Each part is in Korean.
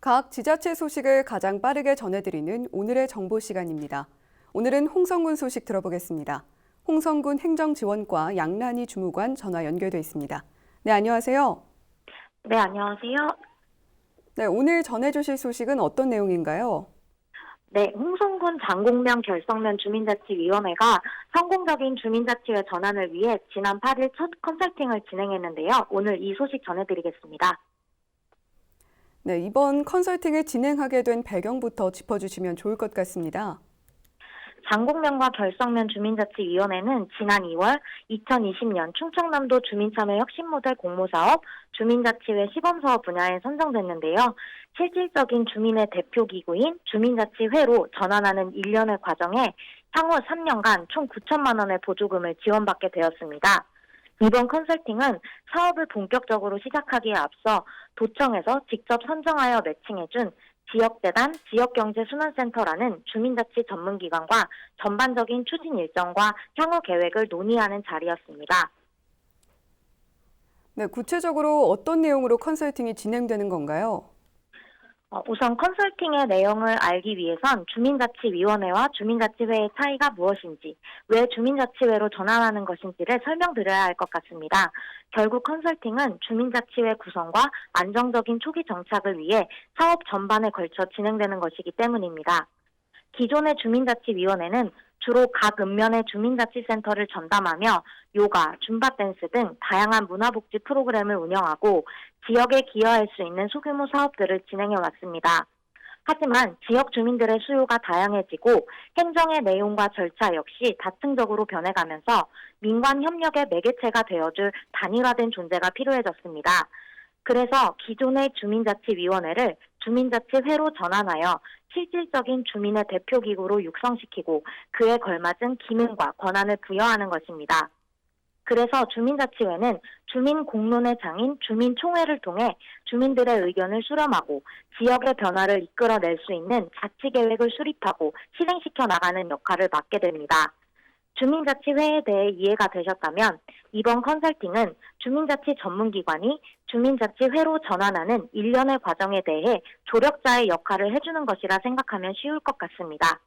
각 지자체 소식을 가장 빠르게 전해드리는 오늘의 정보 시간입니다. 오늘은 홍성군 소식 들어보겠습니다. 홍성군 행정지원과 양란희 주무관 전화 연결돼 있습니다. 네, 안녕하세요. 네, 안녕하세요. 네, 오늘 전해주실 소식은 어떤 내용인가요? 네, 홍성군 장공면 결성면 주민자치위원회가 성공적인 주민자치회 전환을 위해 지난 8일 첫 컨설팅을 진행했는데요. 오늘 이 소식 전해드리겠습니다. 네, 이번 컨설팅을 진행하게 된 배경부터 짚어주시면 좋을 것 같습니다. 장공면과 결성면 주민자치위원회는 지난 2월 2020년 충청남도 주민참여 혁신 모델 공모사업 주민자치회 시범사업 분야에 선정됐는데요. 실질적인 주민의 대표 기구인 주민자치회로 전환하는 일련의 과정에 향후 3년간 총 9천만 원의 보조금을 지원받게 되었습니다. 이번 컨설팅은 사업을 본격적으로 시작하기에 앞서 도청에서 직접 선정하여 매칭해준 지역재단 지역경제순환센터라는 주민자치 전문기관과 전반적인 추진 일정과 향후 계획을 논의하는 자리였습니다. 네, 구체적으로 어떤 내용으로 컨설팅이 진행되는 건가요? 어, 우선 컨설팅의 내용을 알기 위해선 주민자치위원회와 주민자치회의 차이가 무엇인지, 왜 주민자치회로 전환하는 것인지를 설명드려야 할 것 같습니다. 결국 컨설팅은 주민자치회 구성과 안정적인 초기 정착을 위해 사업 전반에 걸쳐 진행되는 것이기 때문입니다. 기존의 주민자치위원회는 주로 각 읍면의 주민자치센터를 전담하며 요가, 줌바 댄스 등 다양한 문화복지 프로그램을 운영하고 지역에 기여할 수 있는 소규모 사업들을 진행해 왔습니다. 하지만 지역 주민들의 수요가 다양해지고 행정의 내용과 절차 역시 다층적으로 변해가면서 민관 협력의 매개체가 되어줄 단일화된 존재가 필요해졌습니다. 그래서 기존의 주민자치위원회를 주민자치회로 전환하여 실질적인 주민의 대표기구로 육성시키고 그에 걸맞은 기능과 권한을 부여하는 것입니다. 그래서 주민자치회는 주민 공론의 장인 주민총회를 통해 주민들의 의견을 수렴하고 지역의 변화를 이끌어낼 수 있는 자치계획을 수립하고 실행시켜 나가는 역할을 맡게 됩니다. 주민자치회에 대해 이해가 되셨다면 이번 컨설팅은 주민자치 전문기관이 주민자치회로 전환하는 일련의 과정에 대해 조력자의 역할을 해주는 것이라 생각하면 쉬울 것 같습니다.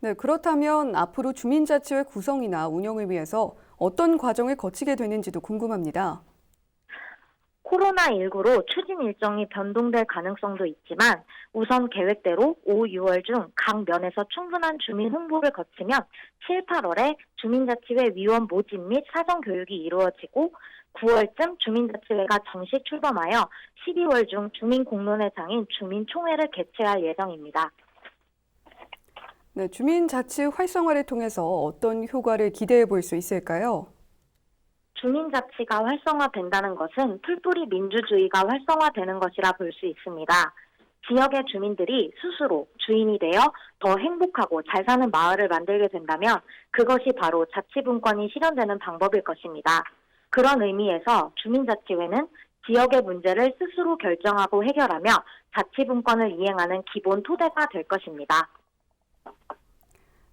네, 그렇다면 앞으로 주민자치회 구성이나 운영을 위해서 어떤 과정을 거치게 되는지도 궁금합니다. 코로나19로 추진 일정이 변동될 가능성도 있지만 우선 계획대로 5, 6월 중 각 면에서 충분한 주민 홍보를 거치면 7, 8월에 주민자치회 위원 모집 및 사전 교육이 이루어지고 9월쯤 주민자치회가 정식 출범하여 12월 중 주민 공론회 장인 주민총회를 개최할 예정입니다. 네, 주민자치 활성화를 통해서 어떤 효과를 기대해 볼 수 있을까요? 주민자치가 활성화된다는 것은 풀뿌리 민주주의가 활성화되는 것이라 볼 수 있습니다. 지역의 주민들이 스스로 주인이 되어 더 행복하고 잘 사는 마을을 만들게 된다면 그것이 바로 자치분권이 실현되는 방법일 것입니다. 그런 의미에서 주민자치회는 지역의 문제를 스스로 결정하고 해결하며 자치분권을 이행하는 기본 토대가 될 것입니다.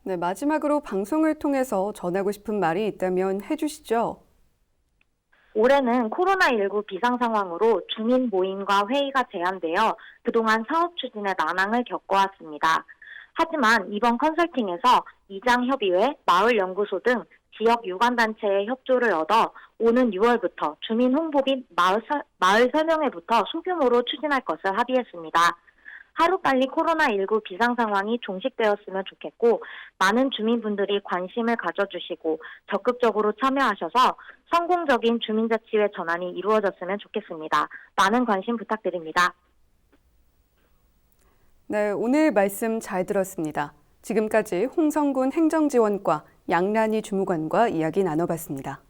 네, 마지막으로 방송을 통해서 전하고 싶은 말이 있다면 해주시죠. 올해는 코로나19 비상 상황으로 주민 모임과 회의가 제한되어 그동안 사업 추진에 난항을 겪어왔습니다. 하지만 이번 컨설팅에서 이장협의회, 마을연구소 등 지역 유관단체의 협조를 얻어 오는 6월부터 주민 홍보 및 마을, 설- 마을 설명회부터 소규모로 추진할 것을 합의했습니다. 하루빨리 코로나19 비상 상황이 종식되었으면 좋겠고 많은 주민분들이 관심을 가져주시고 적극적으로 참여하셔서 성공적인 주민자치회 전환이 이루어졌으면 좋겠습니다. 많은 관심 부탁드립니다. 네, 오늘 말씀 잘 들었습니다. 지금까지 홍성군 행정지원과 양란희 주무관과 이야기 나눠봤습니다.